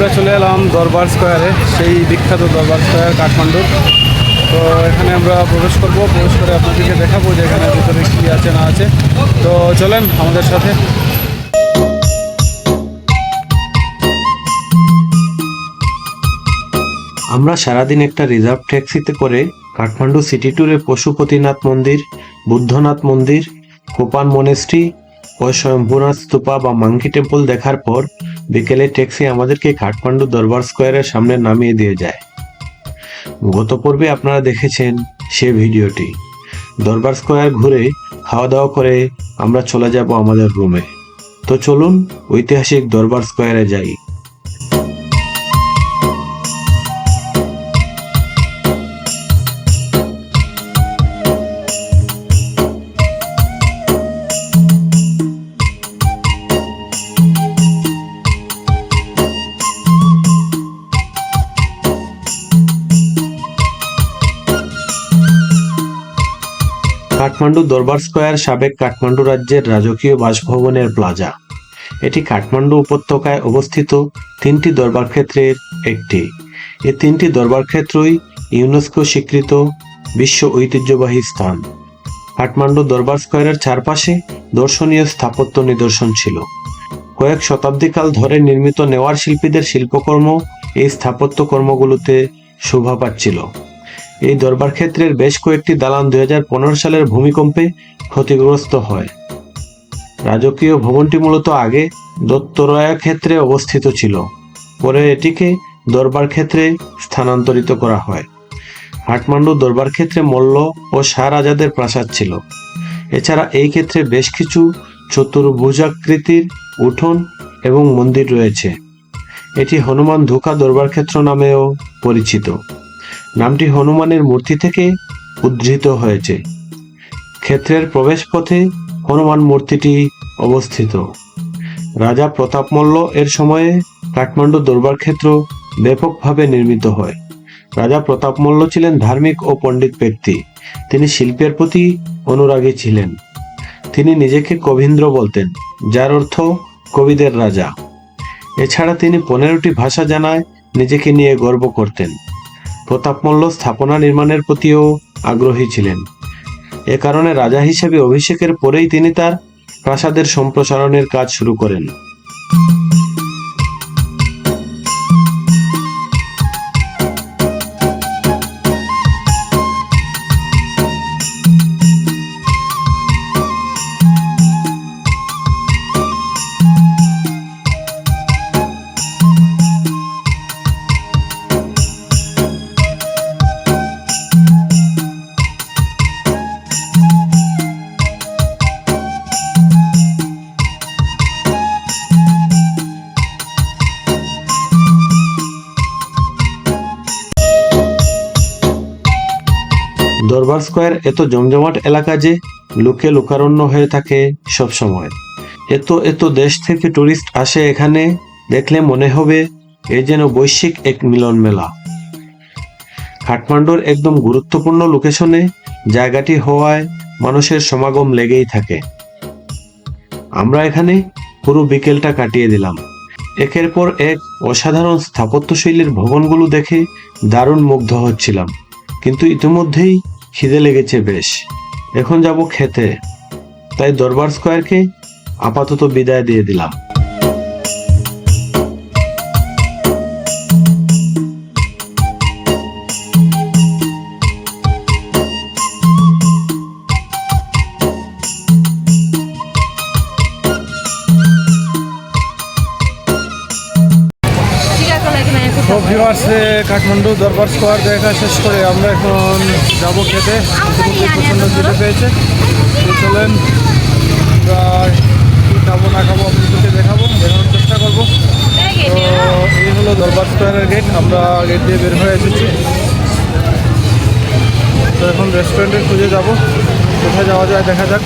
আমরা চলে এলাম দরবার স্কোয়ারে, সেই বিখ্যাত দরবার স্কোয়ার কাঠমান্ডুর তো এখানে আমরা প্রবেশ করব। প্রবেশ করে আপনাদেরকে দেখাবো যে এখানে ভিতরে কী আছে, না আছে। তো চলেন আমাদের সাথে। আমরা সারাদিন একটা রিজার্ভ ট্যাক্সিতে করে কাঠমান্ডু সিটি ট্যুরে পশুপতিনাথ মন্দির, বুদ্ধনাথ মন্দির কোপান মনেস্ট্রি ও স্বয়ম্ভুনাথ স্তূপা বা মাঙ্কি টেম্পল দেখার পর বিকেলে ট্যাক্সি আমাদেরকে কাঠমান্ডু দরবার স্কোয়ারের সামনে নামিয়ে দিয়ে যায়। গত পর্বে আপনারা দেখেছেন সে ভিডিওটি। দরবার স্কোয়ার ঘুরে খাওয়া দাওয়া করে আমরা চলে যাব আমাদের রুমে। তো চলুন ঐতিহাসিক দরবার স্কোয়ারে যাই। কাঠমান্ডু দরবার স্কোয়ার সাবেক কাঠমান্ডু রাজ্যের রাজকীয় বাসভবনের প্লাজা। এটি কাঠমান্ডু উপত্যকায় অবস্থিত তিনটি দরবার ক্ষেত্রের একটি। এই তিনটি দরবার ক্ষেত্রই ইউনেস্কো স্বীকৃত বিশ্ব ঐতিহ্যবাহী স্থান। কাঠমান্ডু দরবার স্কোয়ারের চারপাশে দর্শনীয় স্থাপত্য নিদর্শন ছিল। কয়েক শতাব্দীকাল ধরে নির্মিত নেওয়ার শিল্পীদের শিল্পকর্ম এই স্থাপত্য কর্মগুলোতে শোভা পাচ্ছিল। এই দরবার ক্ষেত্রের বেশ কয়েকটি দালান দুই হাজার পনেরো সালের ভূমিকম্পে ক্ষতিগ্রস্ত হয়। রাজকীয় ভবনটি মূলত আগে দত্তরয়া ক্ষেত্রে অবস্থিত ছিল। পরে এটিকে দরবার ক্ষেত্রে স্থানান্তরিত করা হয়। কাঠমান্ডু দরবার ক্ষেত্রে মল্ল ও শাহ প্রাসাদ ছিল। এছাড়া এই ক্ষেত্রে বেশ কিছু চতুর্ভুজাকৃতির উঠোন এবং মন্দির রয়েছে। এটি হনুমান ধোকা দরবার ক্ষেত্র নামেও পরিচিত। নামটি হনুমানের মূর্তি থেকে উদ্ধৃত হয়েছে। ক্ষেত্রের প্রবেশপথে হনুমান মূর্তিটি অবস্থিত। রাজা প্রতাপ মল্ল এর সময়ে কাঠমান্ডু দরবার ক্ষেত্র ব্যাপকভাবে নির্মিত হয়। রাজা প্রতাপ মল্ল ছিলেন ধার্মিক ও পণ্ডিত ব্যক্তি। তিনি শিল্পের প্রতি অনুরাগী ছিলেন। তিনি নিজেকে কবীন্দ্র বলতেন, যার অর্থ কবিদের রাজা। এছাড়া তিনি পনেরোটি ভাষা জানায় নিজেকে নিয়ে গর্ব করতেন। প্রতাপ মল্ল স্থাপনা নির্মাণের প্রতিও আগ্রহী ছিলেন। এ কারণে রাজা হিসেবে অভিষেকের পরেই তিনি তার প্রাসাদের সম্প্রসারণের কাজ শুরু করেন। দরবার স্কোয়ার এত জমজমাট এলাকা যে লোকে লোকারণ্য হয়ে থাকে সব সময়। এত এত দেশ থেকে টুরিস্ট আসে এখানে, দেখলে মনে হবে এ যেন বৈশ্বিক এক মিলন মেলা। কাঠমান্ডুর একদম গুরুত্বপূর্ণ লোকেশনে জায়গাটি হওয়ায় মানুষের সমাগম লেগেই থাকে। আমরা এখানে পুরো বিকেলটা কাটিয়ে দিলাম। একের পর এক অসাধারণ স্থাপত্যশৈলীর ভবনগুলো দেখে দারুণ মুগ্ধ হচ্ছিলাম। কিন্তু ইতিমধ্যেই খিদে লেগেছে বেশ। এখন যাব খেতে। তাই দরবার স্কোয়ারকে আপাতত বিদায় দিয়ে দিলাম। ভিউয়ার্সে কাঠমান্ডু দরবার স্কোয়ার দেখা শেষ করে আমরা এখন যাব খেতে। প্রচণ্ড খিদে পেয়েছে। চলেন, আমরা কী খাব, না খাব আপনাদেরকে দেখাবো, দেখানোর চেষ্টা করব। তো এই হলো দরবার স্কোয়ারের গেট আমরা গেট দিয়ে বের হয়ে এসেছি। তো এখন রেস্টুরেন্টে খুঁজে যাব। কোথায় যাওয়া যায় দেখা যাক।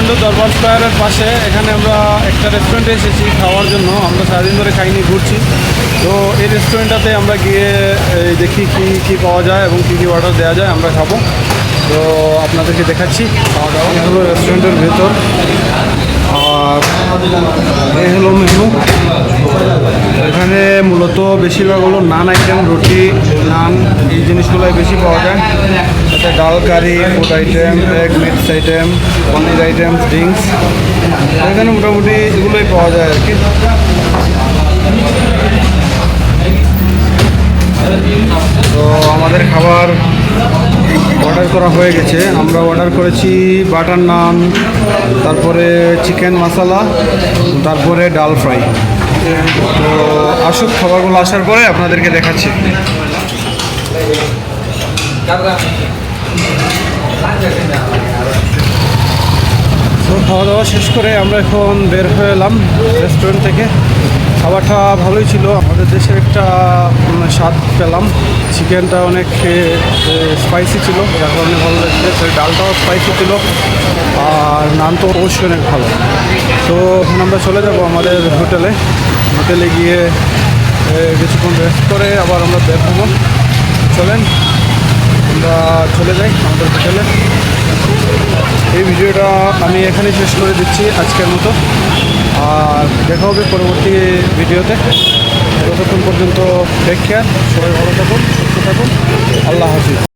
কাঠমান্ডু দরবার স্কোয়ারের পাশে এখানে আমরা একটা রেস্টুরেন্টে এসেছি খাওয়ার জন্য। আমরা সারাদিন ধরে খাইনি, ঘুরছি। তো এই রেস্টুরেন্টটাতে আমরা গিয়ে দেখি কি কি পাওয়া যায় এবং কী কী অর্ডার দেওয়া যায়, আমরা খাব। তো আপনাদেরকে দেখাচ্ছি। খাওয়া দাওয়া হলো রেস্টুরেন্টের ভেতর। এই হলো মেনু এখানে মূলত বেশিরভাগ হলো নান আইটেম রুটি, নান, এই জিনিসগুলোই বেশি পাওয়া যায়। সাথে ডাল, curry food item egg mix item paneer item drinks এখানে মোটামুটি এগুলোই পাওয়া যায় আর কি। তো আমাদের খাবার অর্ডার করা হয়ে গেছে। আমরা অর্ডার করেছি বাটার নান তারপরে চিকেন মশালা তারপরে ডাল ফ্রাই তো আসুক, খাবারগুলো আসার পরে আপনাদেরকে দেখাচ্ছি। তো খাওয়া দাওয়া শেষ করে আমরা এখন বের হয়ে এলাম রেস্টুরেন্ট থেকে। খাবারটা ভালোই ছিল, আমাদের দেশের একটা স্বাদ পেলাম। চিকেনটা অনেক স্পাইসি ছিল, যার কারণে ভালো লাগছে। ডালটাও স্পাইসি ছিল, আর নান তো অবশ্যই অনেক ভালো। তো এখন আমরা চলে যাব আমাদের হোটেলে। হোটেলে গিয়ে কিছুক্ষণ রেস্ট করে আবার আমরা বের হব। চলেন, আমরা চলে যাই আমাদের হোটেলে। ভিডিওটা আমি এখানেই শেষ করে দিচ্ছি আজকের মতো। আর দেখা হবে পরবর্তী ভিডিওতে। ততক্ষণ পর্যন্ত কেয়ার সবাই ভালো থাকুন, সুস্থ থাকুন। আল্লাহ হাফিজ।